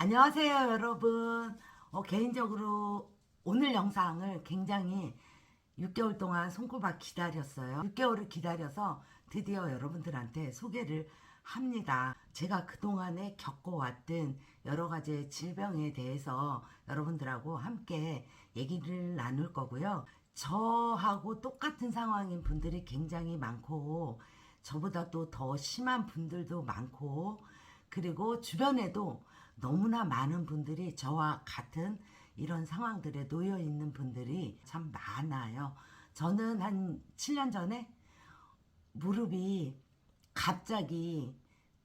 안녕하세요 여러분. 어, 개인적으로 오늘 영상을 굉장히 6개월 동안 손꼽아 기다렸어요. 6개월을 기다려서 드디어 여러분들한테 소개를 합니다. 제가 그동안에 겪어왔던 여러 가지 질병에 대해서 여러분들하고 함께 얘기를 나눌 거고요. 저하고 똑같은 상황인 분들이 굉장히 많고 저보다 또 더 심한 분들도 많고 그리고 주변에도 너무나 많은 분들이 저와 같은 이런 상황들에 놓여 있는 분들이 참 많아요. 저는 한 7년 전에 무릎이 갑자기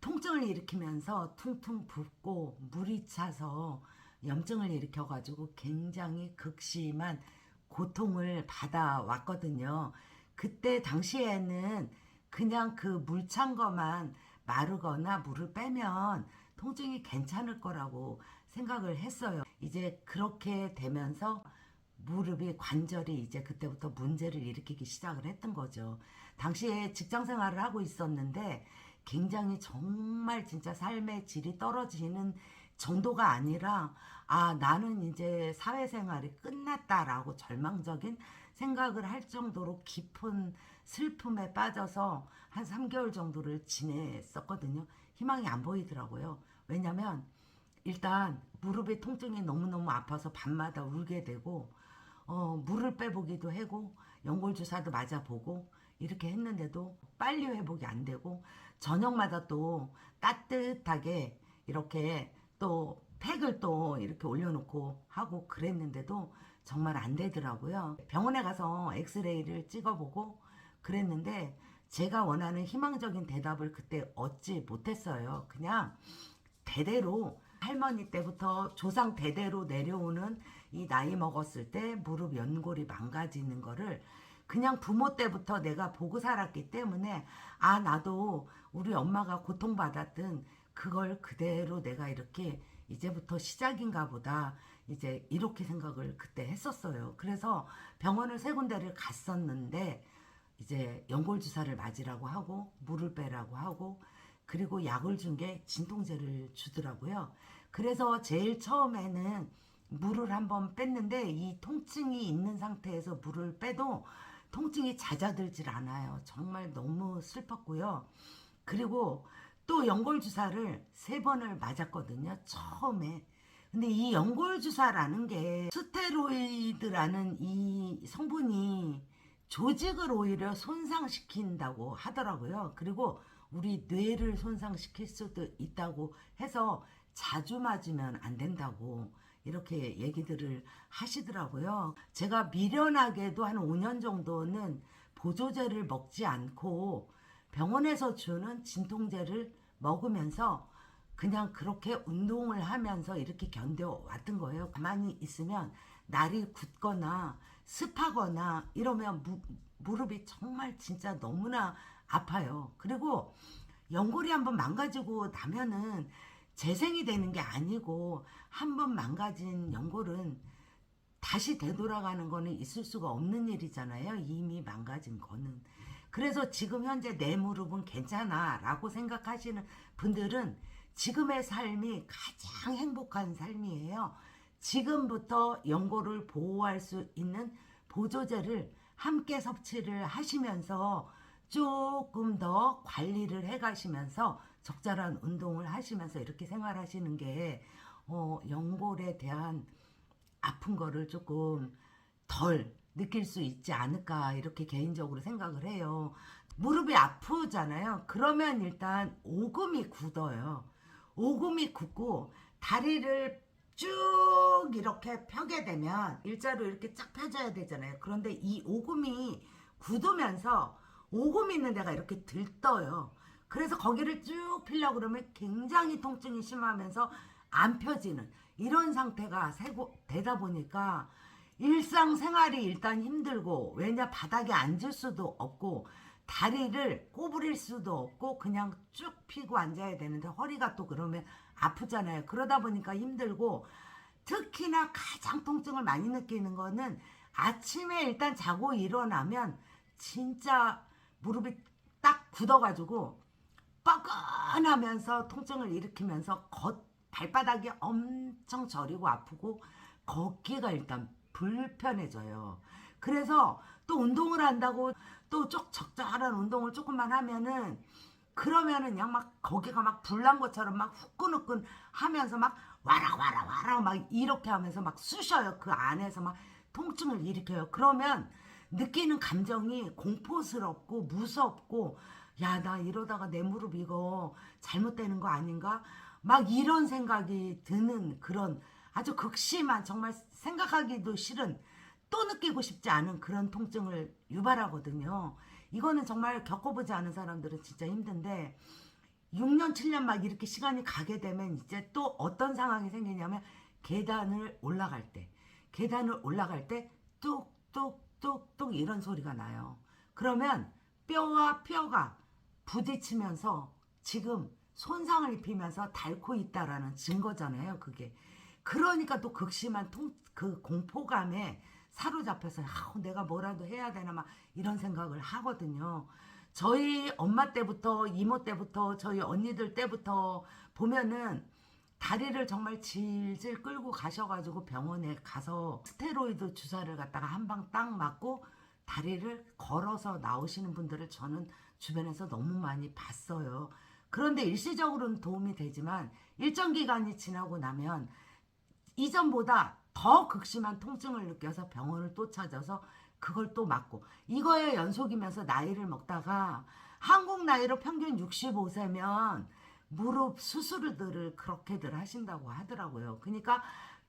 통증을 일으키면서 퉁퉁 붓고 물이 차서 염증을 일으켜가지고 굉장히 극심한 고통을 받아왔거든요. 그때 당시에는 그냥 그 물 찬 거만 마르거나 물을 빼면 통증이 괜찮을 거라고 생각을 했어요. 이제 그렇게 되면서 무릎이 관절이 이제 그때부터 문제를 일으키기 시작을 했던 거죠. 당시에 직장 생활을 하고 있었는데 굉장히 정말 진짜 삶의 질이 떨어지는 정도가 아니라 아 나는 이제 사회생활이 끝났다라고 절망적인 생각을 할 정도로 깊은 슬픔에 빠져서 한 3개월 정도를 지냈었거든요. 희망이 안 보이더라고요. 왜냐면 일단 무릎의 통증이 너무너무 아파서 밤마다 울게 되고 어, 물을 빼보기도 하고 연골 주사도 맞아보고 이렇게 했는데도 빨리 회복이 안 되고 저녁마다 또 따뜻하게 이렇게 또 팩을 또 이렇게 올려놓고 하고 그랬는데도 정말 안 되더라고요. 병원에 가서 엑스레이를 찍어보고 그랬는데 제가 원하는 희망적인 대답을 그때 얻지 못했어요. 그냥 대대로 할머니 때부터 조상 대대로 내려오는 이 나이 먹었을 때 무릎 연골이 망가지는 거를 그냥 부모 때부터 내가 보고 살았기 때문에 아 나도 우리 엄마가 고통받았던 그걸 그대로 내가 이렇게 이제부터 시작인가 보다 이제 이렇게 생각을 그때 했었어요. 그래서 병원을 세 군데를 갔었는데 이제 연골 주사를 맞으라고 하고 물을 빼라고 하고 그리고 약을 준 게 진통제를 주더라고요. 그래서 제일 처음에는 물을 한번 뺐는데 이 통증이 있는 상태에서 물을 빼도 통증이 잦아들질 않아요. 정말 너무 슬펐고요. 그리고 또 연골 주사를 세 번을 맞았거든요. 처음에. 근데 이 연골 주사라는 게 스테로이드라는 이 성분이 조직을 오히려 손상시킨다고 하더라고요. 그리고 우리 뇌를 손상시킬 수도 있다고 해서 자주 맞으면 안 된다고 이렇게 얘기들을 하시더라고요. 제가 미련하게도 한 5년 정도는 보조제를 먹지 않고 병원에서 주는 진통제를 먹으면서 그냥 그렇게 운동을 하면서 이렇게 견뎌왔던 거예요. 가만히 있으면 날이 굳거나 습하거나 이러면 무, 무릎이 정말 진짜 너무나 아파요. 그리고 연골이 한번 망가지고 나면은 재생이 되는 게 아니고 한번 망가진 연골은 다시 되돌아가는 거는 있을 수가 없는 일이잖아요. 이미 망가진 거는. 그래서 지금 현재 내 무릎은 괜찮아 라고 생각하시는 분들은 지금의 삶이 가장 행복한 삶이에요. 지금부터 연골을 보호할 수 있는 보조제를 함께 섭취를 하시면서 조금 더 관리를 해 가시면서 적절한 운동을 하시면서 이렇게 생활하시는 게 어, 연골에 대한 아픈 거를 조금 덜 느낄 수 있지 않을까 이렇게 개인적으로 생각을 해요. 무릎이 아프잖아요. 그러면 일단 오금이 굳어요. 오금이 굳고 다리를 쭉 이렇게 펴게 되면 일자로 이렇게 쫙 펴져야 되잖아요. 그런데 이 오금이 굳으면서 오금 있는 데가 이렇게 들떠요. 그래서 거기를 쭉 피려고 그러면 굉장히 통증이 심하면서 안 펴지는 이런 상태가 세고 되다 보니까 일상생활이 일단 힘들고 왜냐 바닥에 앉을 수도 없고 다리를 꼬부릴 수도 없고 그냥 쭉 피고 앉아야 되는데 허리가 또 그러면 아프잖아요. 그러다 보니까 힘들고 특히나 가장 통증을 많이 느끼는 거는 아침에 일단 자고 일어나면 진짜 무릎이 딱 굳어가지고 뻐근하면서 통증을 일으키면서 발바닥이 엄청 저리고 아프고 걷기가 일단 불편해져요. 그래서 또 운동을 한다고 또 쪽 적절한 운동을 조금만 하면은 그러면은 그냥 막 거기가 막 불난 것처럼 막 후끈후끈 하면서 막 와라 와라 와라 막 이렇게 하면서 막 쑤셔요. 그 안에서 막 통증을 일으켜요. 그러면 느끼는 감정이 공포스럽고 무섭고 야 나 이러다가 내 무릎 이거 잘못되는 거 아닌가? 막 이런 생각이 드는 그런 아주 극심한 정말 생각하기도 싫은 또 느끼고 싶지 않은 그런 통증을 유발하거든요. 이거는 정말 겪어보지 않은 사람들은 진짜 힘든데 6년, 7년 막 이렇게 시간이 가게 되면 이제 또 어떤 상황이 생기냐면 계단을 올라갈 때, 계단을 올라갈 때 뚝뚝 뚝뚝 이런 소리가 나요. 그러면 뼈와 뼈가 부딪히면서 지금 손상을 입히면서 닳고 있다라는 증거잖아요, 그게. 그러니까 또 극심한 통, 그 공포감에 사로잡혀서 아, 내가 뭐라도 해야 되나 막 이런 생각을 하거든요. 저희 엄마 때부터 이모 때부터 저희 언니들 때부터 보면은 다리를 정말 질질 끌고 가셔가지고 병원에 가서 스테로이드 주사를 갖다가 한 방 딱 맞고 다리를 걸어서 나오시는 분들을 저는 주변에서 너무 많이 봤어요. 그런데 일시적으로는 도움이 되지만 일정 기간이 지나고 나면 이전보다 더 극심한 통증을 느껴서 병원을 또 찾아서 그걸 또 맞고 이거에 연속이면서 나이를 먹다가 한국 나이로 평균 65세면 무릎 수술들을 그렇게들 하신다고 하더라고요. 그러니까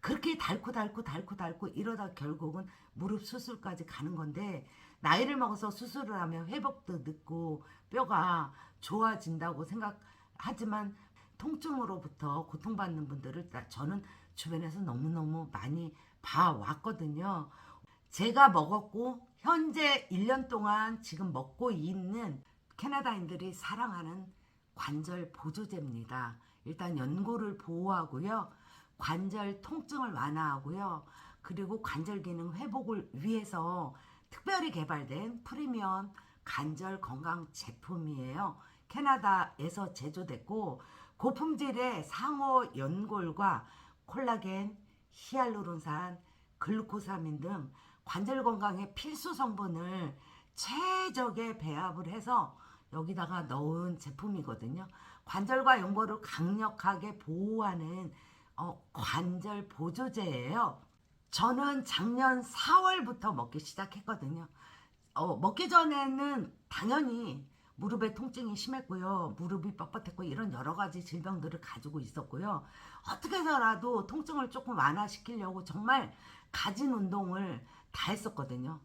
그렇게 닳고 닳고 닳고 닳고 이러다 결국은 무릎 수술까지 가는 건데 나이를 먹어서 수술을 하면 회복도 늦고 뼈가 좋아진다고 생각하지만 통증으로부터 고통받는 분들을 나- 저는 주변에서 너무너무 많이 봐왔거든요. 제가 먹었고 현재 1년 동안 지금 먹고 있는 캐나다인들이 사랑하는 관절 보조제입니다. 일단 연골을 보호하고요. 관절 통증을 완화하고요. 그리고 관절 기능 회복을 위해서 특별히 개발된 프리미엄 관절 건강 제품이에요. 캐나다에서 제조됐고 고품질의 상어 연골과 콜라겐, 히알루론산, 글루코사민 등 관절 건강의 필수 성분을 최적의 배합을 해서 여기다가 넣은 제품이거든요. 관절과 연골을 강력하게 보호하는 어, 관절 보조제예요. 저는 작년 4월부터 먹기 시작했거든요. 어, 먹기 전에는 당연히 무릎에 통증이 심했고요. 무릎이 뻣뻣했고 이런 여러 가지 질병들을 가지고 있었고요. 어떻게 해서라도 통증을 조금 완화시키려고 정말 가진 운동을 다 했었거든요.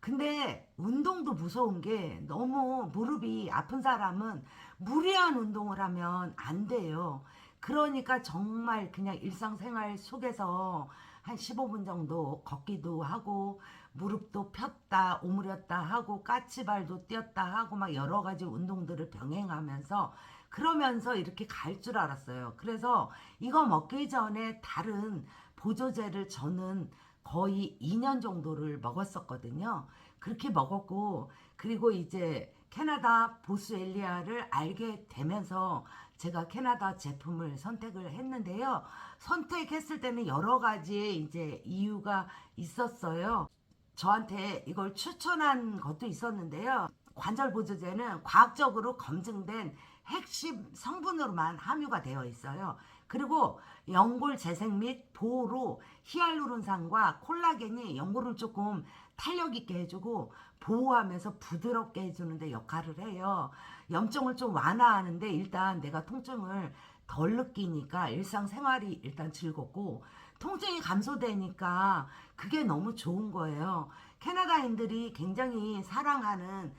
근데 운동도 무서운 게 너무 무릎이 아픈 사람은 무리한 운동을 하면 안 돼요. 그러니까 정말 그냥 일상생활 속에서 한 15분 정도 걷기도 하고 무릎도 폈다 오므렸다 하고 까치발도 뛰었다 하고 막 여러 가지 운동들을 병행하면서 그러면서 이렇게 갈 줄 알았어요. 그래서 이거 먹기 전에 다른 보조제를 저는 거의 2년 정도를 먹었었거든요. 그렇게 먹었고 그리고 이제 캐나다 보스 엘리아를 알게 되면서 제가 캐나다 제품을 선택을 했는데요. 선택했을 때는 여러 가지 이제 이유가 있었어요. 저한테 이걸 추천한 것도 있었는데요. 관절 보조제는 과학적으로 검증된 핵심 성분으로만 함유가 되어 있어요. 그리고 연골 재생 및 보호로 히알루론산과 콜라겐이 연골을 조금 탄력 있게 해주고 보호하면서 부드럽게 해주는데 역할을 해요. 염증을 좀 완화하는데 일단 내가 통증을 덜 느끼니까 일상생활이 일단 즐겁고 통증이 감소되니까 그게 너무 좋은 거예요. 캐나다인들이 굉장히 사랑하는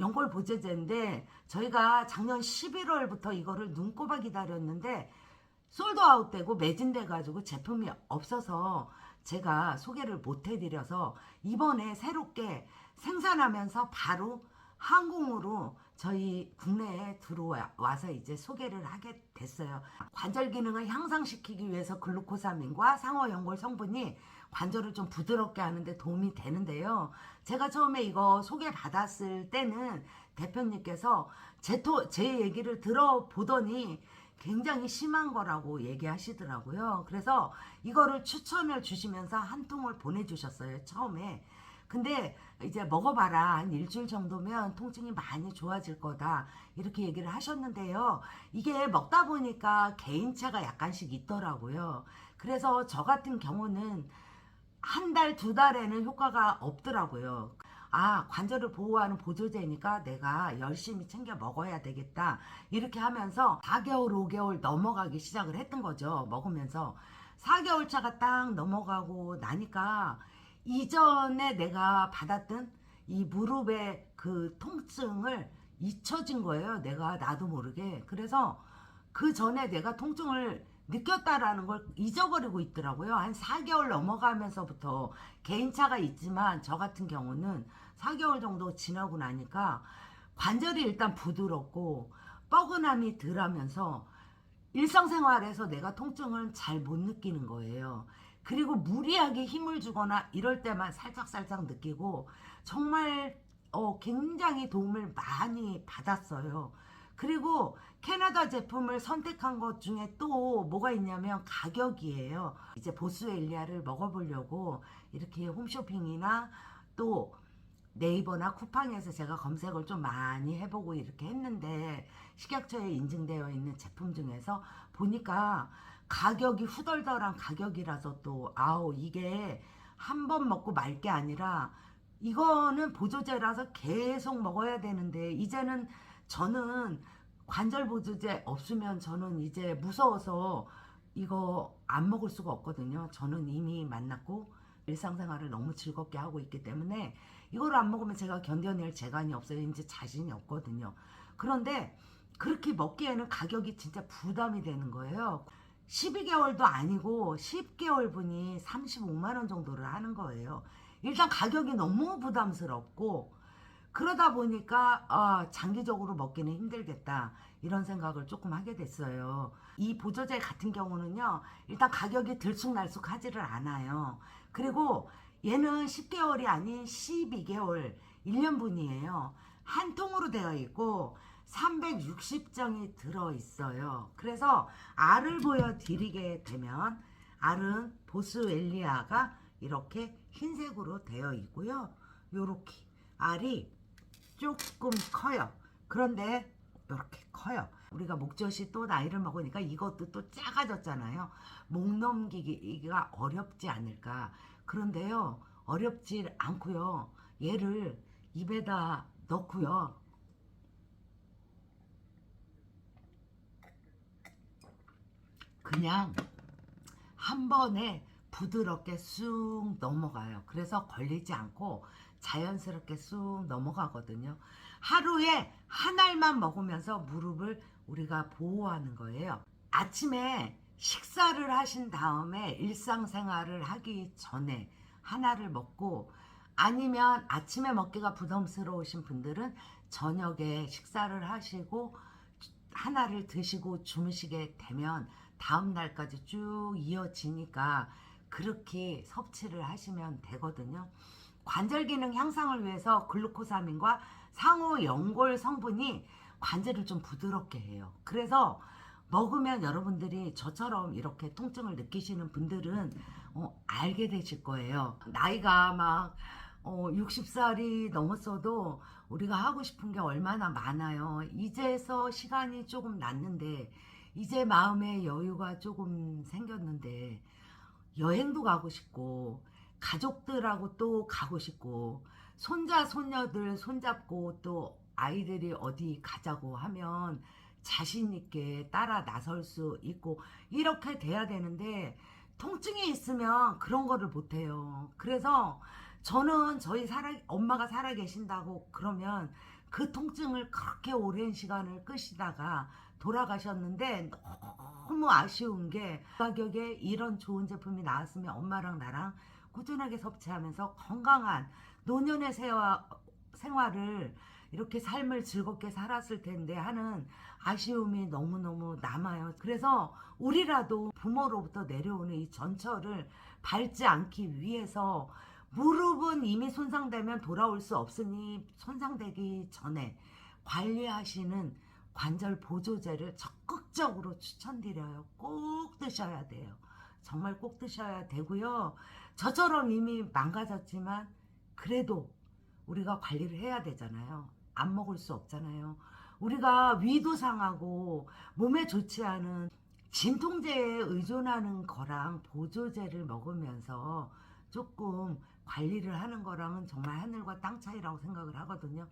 연골 보조제인데 저희가 작년 11월부터 이거를 눈꼽아 기다렸는데 솔드아웃 되고 매진돼 가지고 제품이 없어서 제가 소개를 못 해드려서 이번에 새롭게 생산하면서 바로 항공으로 저희 국내에 들어와서 이제 소개를 하게 됐어요. 관절 기능을 향상시키기 위해서 글루코사민과 상어 연골 성분이 관절을 좀 부드럽게 하는데 도움이 되는데요. 제가 처음에 이거 소개받았을 때는 대표님께서 제, 토, 제 얘기를 들어보더니 굉장히 심한 거라고 얘기하시더라고요. 그래서 이거를 추천을 주시면서 한 통을 보내주셨어요. 처음에. 근데 이제 먹어봐라 한 일주일 정도면 통증이 많이 좋아질 거다 이렇게 얘기를 하셨는데요 이게 먹다 보니까 개인차가 약간씩 있더라고요 그래서 저 같은 경우는 한 달 두 달에는 효과가 없더라고요 아 관절을 보호하는 보조제니까 내가 열심히 챙겨 먹어야 되겠다 이렇게 하면서 4개월 5개월 넘어가기 시작을 했던 거죠 먹으면서 4개월 차가 딱 넘어가고 나니까 이전에 내가 받았던 이 무릎의 그 통증을 잊혀진 거예요. 내가 나도 모르게. 그래서 그 전에 내가 통증을 느꼈다라는 걸 잊어버리고 있더라고요. 한 4개월 넘어가면서부터 개인차가 있지만 저 같은 경우는 4개월 정도 지나고 나니까 관절이 일단 부드럽고 뻐근함이 덜하면서 일상생활에서 내가 통증을 잘 못 느끼는 거예요. 그리고 무리하게 힘을 주거나 이럴 때만 살짝살짝 느끼고 정말 어, 굉장히 도움을 많이 받았어요. 그리고 캐나다 제품을 선택한 것 중에 또 뭐가 있냐면 가격이에요. 이제 보스웰리아를 먹어보려고 이렇게 홈쇼핑이나 또 네이버나 쿠팡에서 제가 검색을 좀 많이 해보고 이렇게 했는데 식약처에 인증되어 있는 제품 중에서 보니까 가격이 후덜덜한 가격이라서 또 아우 이게 한 번 먹고 말 게 아니라 이거는 보조제라서 계속 먹어야 되는데 이제는 저는 관절 보조제 없으면 저는 이제 무서워서 이거 안 먹을 수가 없거든요. 저는 이미 만났고 일상생활을 너무 즐겁게 하고 있기 때문에 이걸 안 먹으면 제가 견뎌낼 재간이 없어요. 이제 자신이 없거든요. 그런데 그렇게 먹기에는 가격이 진짜 부담이 되는 거예요. 12개월도 아니고 10개월 분이 35만 원 정도를 하는 거예요. 일단 가격이 너무 부담스럽고 그러다 보니까 아, 장기적으로 먹기는 힘들겠다 이런 생각을 조금 하게 됐어요. 이 보조제 같은 경우는요 일단 가격이 들쑥날쑥하지를 않아요. 그리고 얘는 10개월이 아닌 12개월 1년분이에요. 한 통으로 되어 있고 360장이 들어 있어요. 그래서 알을 보여드리게 되면 알은 보스웰리아가 이렇게 흰색으로 되어 있고요. 요렇게 알이 조금 커요. 그런데 이렇게 커요. 우리가 목젖이 또 나이를 먹으니까 이것도 또 작아졌잖아요. 목 넘기기가 어렵지 않을까. 그런데요, 어렵지 않고요. 얘를 입에다 넣고요. 그냥 한 번에 부드럽게 쑥 넘어가요. 그래서 걸리지 않고 자연스럽게 쑥 넘어가거든요. 하루에 한 알만 먹으면서 무릎을 우리가 보호하는 거예요. 아침에 식사를 하신 다음에 일상생활을 하기 전에 하나를 먹고 아니면 아침에 먹기가 부담스러우신 분들은 저녁에 식사를 하시고 하나를 드시고 주무시게 되면 다음 날까지 쭉 이어지니까 그렇게 섭취를 하시면 되거든요. 관절 기능 향상을 위해서 글루코사민과 상호 연골 성분이 관절을 좀 부드럽게 해요. 그래서 먹으면 여러분들이 저처럼 이렇게 통증을 느끼시는 분들은 어, 알게 되실 거예요. 나이가 막 어, 60살이 넘었어도 우리가 하고 싶은 게 얼마나 많아요. 이제서 시간이 조금 났는데 이제 마음의 여유가 조금 생겼는데 여행도 가고 싶고 가족들하고 또 가고 싶고 손자 손녀들 손잡고 또 아이들이 어디 가자고 하면 자신 있게 따라 나설 수 있고 이렇게 돼야 되는데 통증이 있으면 그런 거를 못 해요. 그래서 저는 저희 살아 엄마가 살아 계신다고 그러면 그 통증을 그렇게 오랜 시간을 끄시다가 돌아가셨는데 너무 아쉬운 게 가격에 이런 좋은 제품이 나왔으면 엄마랑 나랑 꾸준하게 섭취하면서 건강한 노년의 세와, 생활을 이렇게 삶을 즐겁게 살았을 텐데 하는 아쉬움이 너무너무 남아요. 그래서 우리라도 부모로부터 내려오는 이 전철을 밟지 않기 위해서 무릎은 이미 손상되면 돌아올 수 없으니 손상되기 전에 관리하시는 관절 보조제를 적 적극적으로 추천드려요. 꼭 드셔야 돼요. 정말 꼭 드셔야 되고요. 저처럼 이미 망가졌지만 그래도 우리가 관리를 해야 되잖아요. 안 먹을 수 없잖아요. 우리가 위도 상하고 몸에 좋지 않은 진통제에 의존하는 거랑 보조제를 먹으면서 조금 관리를 하는 거랑은 정말 하늘과 땅 차이라고 생각을 하거든요.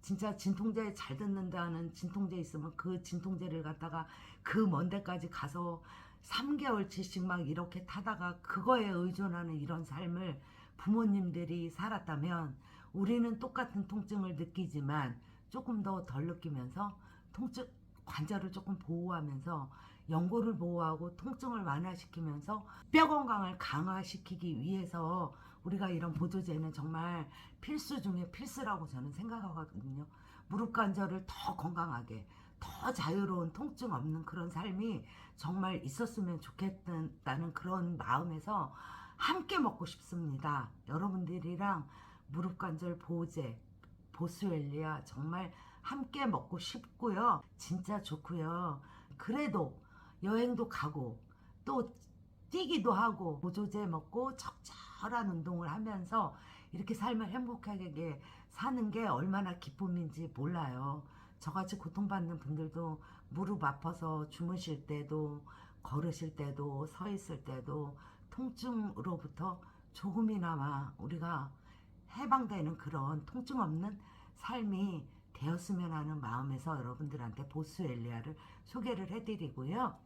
진짜 진통제 잘 듣는다는 진통제 있으면 그 진통제를 갖다가 그 먼 데까지 가서 3개월치씩 막 이렇게 타다가 그거에 의존하는 이런 삶을 부모님들이 살았다면 우리는 똑같은 통증을 느끼지만 조금 더 덜 느끼면서 통증 관절을 조금 보호하면서 연골을 보호하고 통증을 완화시키면서 뼈 건강을 강화시키기 위해서 우리가 이런 보조제는 정말 필수 중에 필수라고 저는 생각하거든요. 무릎 관절을 더 건강하게 더 자유로운 통증 없는 그런 삶이 정말 있었으면 좋겠다는 그런 마음에서 함께 먹고 싶습니다. 여러분들이랑 무릎 관절 보호제 보스웰리아 정말 함께 먹고 싶고요. 진짜 좋고요. 그래도 여행도 가고 또 뛰기도 하고 보조제 먹고 적절한 운동을 하면서 이렇게 삶을 행복하게 사는 게 얼마나 기쁨인지 몰라요. 저같이 고통받는 분들도 무릎 아파서 주무실 때도 걸으실 때도 서 있을 때도 통증으로부터 조금이나마 우리가 해방되는 그런 통증 없는 삶이 되었으면 하는 마음에서 여러분들한테 보스 엘리아를 소개를 해드리고요.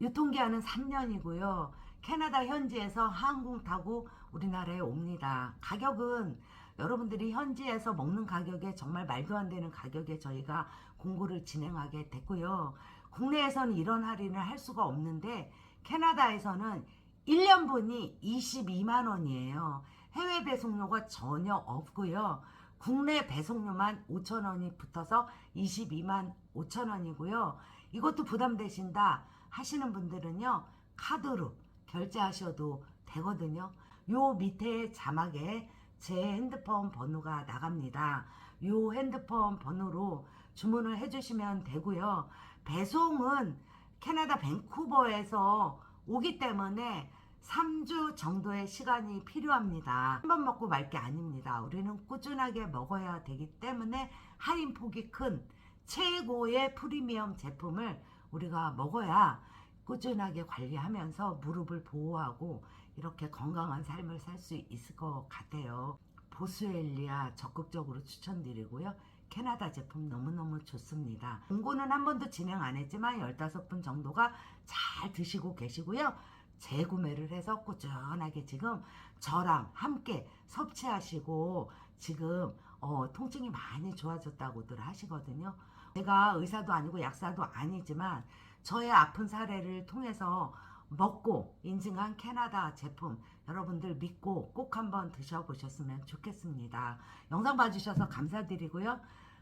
유통기한은 3년이고요. 캐나다 현지에서 항공 타고 우리나라에 옵니다. 가격은 여러분들이 현지에서 먹는 가격에 정말 말도 안 되는 가격에 저희가 공고를 진행하게 됐고요. 국내에서는 이런 할인을 할 수가 없는데 캐나다에서는 1년분이 22만 원이에요. 해외 배송료가 전혀 없고요. 국내 배송료만 5천 원이 붙어서 22만 5천 원이고요. 이것도 부담되신다 하시는 분들은요. 카드로 결제하셔도 되거든요. 요 밑에 자막에 제 핸드폰 번호가 나갑니다. 요 핸드폰 번호로 주문을 해주시면 되고요. 배송은 캐나다 밴쿠버에서 오기 때문에 3주 정도의 시간이 필요합니다. 한 번 먹고 말 게 아닙니다. 우리는 꾸준하게 먹어야 되기 때문에 할인 폭이 큰 최고의 프리미엄 제품을 우리가 먹어야 꾸준하게 관리하면서 무릎을 보호하고 이렇게 건강한 삶을 살 수 있을 것 같아요. 보스엘리아 적극적으로 추천드리고요. 캐나다 제품 너무너무 좋습니다. 공고는 한 번도 진행 안 했지만 15분 정도가 잘 드시고 계시고요. 재구매를 해서 꾸준하게 지금 저랑 함께 섭취하시고 지금 어, 통증이 많이 좋아졌다고들 하시거든요. 제가 의사도 아니고 약사도 아니지만 저의 아픈 사례를 통해서 먹고 인증한 캐나다 제품 여러분들 믿고 꼭 한번 드셔보셨으면 좋겠습니다. 영상 봐주셔서 감사드리고요.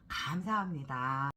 감사합니다.